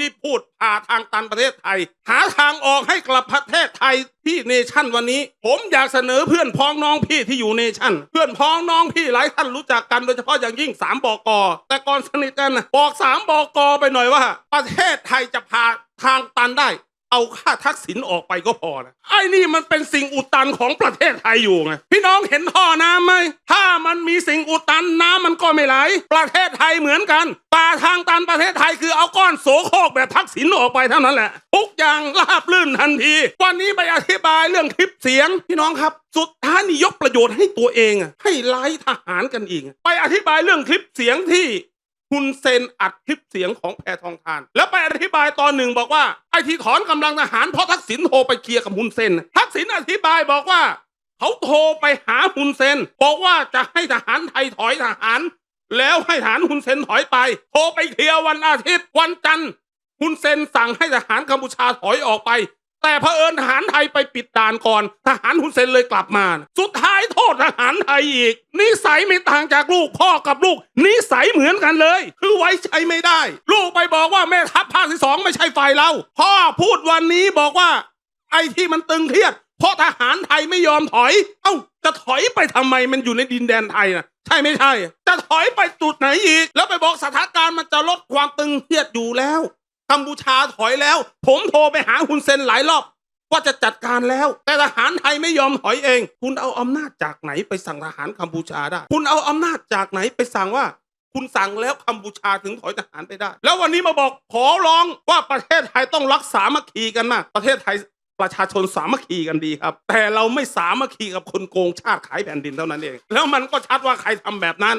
ที่พูดผ่าทางตันประเทศไทย หาทางออกให้กลับประเทศไทยที่เนชั่นวันนี้ ผมอยากเสนอเพื่อนพ้องน้องพี่ที่อยู่เนชั่น เพื่อนพ้องน้องพี่หลายท่านรู้จักกันโดยเฉพาะอย่างยิ่งสามบกแต่ก่อนสนิทกันบอกสามบกไปหน่อยว่า ประเทศไทยจะผ่าทางตันได้ เอาค่าทักษิณออกไปก็พอนะไอ้นี่มันเป็นสิ่งอุดตันของประเทศไทยอยู่ไงพี่น้องเห็นท่อน้ำไหมถ้ามันมีสิ่งอุดตันน้ำมันก็ไม่ไหลประเทศไทยเหมือนกันป่าทางตันประเทศไทยคือเอาก้อนโสโครกแบบทักษิณออกไปเท่านั้นแหละทุกอย่างราบลื่นทันที วันนี้ไปอธิบายเรื่องคลิปเสียงพี่น้องครับ สุดท้ายนี่ยกประโยชน์ให้ตัวเองให้ไล่ทหารกันอีก ไปอธิบายเรื่องคลิปเสียงที่ คุณเซนอัดคลิปเสียงของแพทองทาน แล้วไปอธิบายตอนหนึ่งบอกว่าไอ้ที่ถอนกำลังทหารเพราะทักษิณโทรไปเคลียร์กับฮุนเซน ทักษิณอธิบายบอกว่า เขาโทรไปหาฮุนเซน บอกว่าจะให้ทหารไทยถอยทหาร แล้วให้ทหารฮุนเซนถอยไป โทรไปเคลียร์วันอาทิตย์วันจันทร์ฮุนเซนสั่งให้ทหารกัมพูชาถอยออกไป แต่เผอิญทหารไทยไปปิดด่านก่อน ทหารฮุนเซนเลยกลับมา สุดท้ายโทษทหารไทยอีก นิสัยไม่ต่างจากลูกพ่อกับลูก นิสัยเหมือนกันเลย คือไว้ใจไม่ได้ ลูกไปบอกว่าแม่ทัพภาคที่สองไม่ใช่ฝ่ายเรา พ่อพูดวันนี้บอกว่า ไอ้ที่มันตึงเครียด เพราะทหารไทยไม่ยอมถอย เอ้าจะถอยไปทำไมมันอยู่ในดินแดนไทยนะใช่ไม่ใช่ จะถอยไปจุดไหนอีก แล้วไปบอกสถานการณ์มันจะลดความตึงเครียดอยู่แล้ว กัมพูชาถอยแล้ว ผมโทรไปหาฮุนเซนหลายรอบ ว่าจะจัดการแล้ว แต่ทหารไทยไม่ยอมถอยเอง คุณเอาอำนาจจากไหนไปสั่งทหารกัมพูชาได้ คุณเอาอำนาจจากไหนไปสั่งว่า คุณสั่งแล้วกัมพูชาถึงถอยทหารไปได้ แล้ววันนี้มาบอกขอร้องว่าประเทศไทยต้องรักษามัคคีกันมากประเทศไทยประชาชนสามัคคีกันดีครับ แต่เราไม่สามัคคีกับคนโกงชาติขายแผ่นดินเท่านั้นเอง แล้วมันก็ชัดว่าใครทำแบบนั้น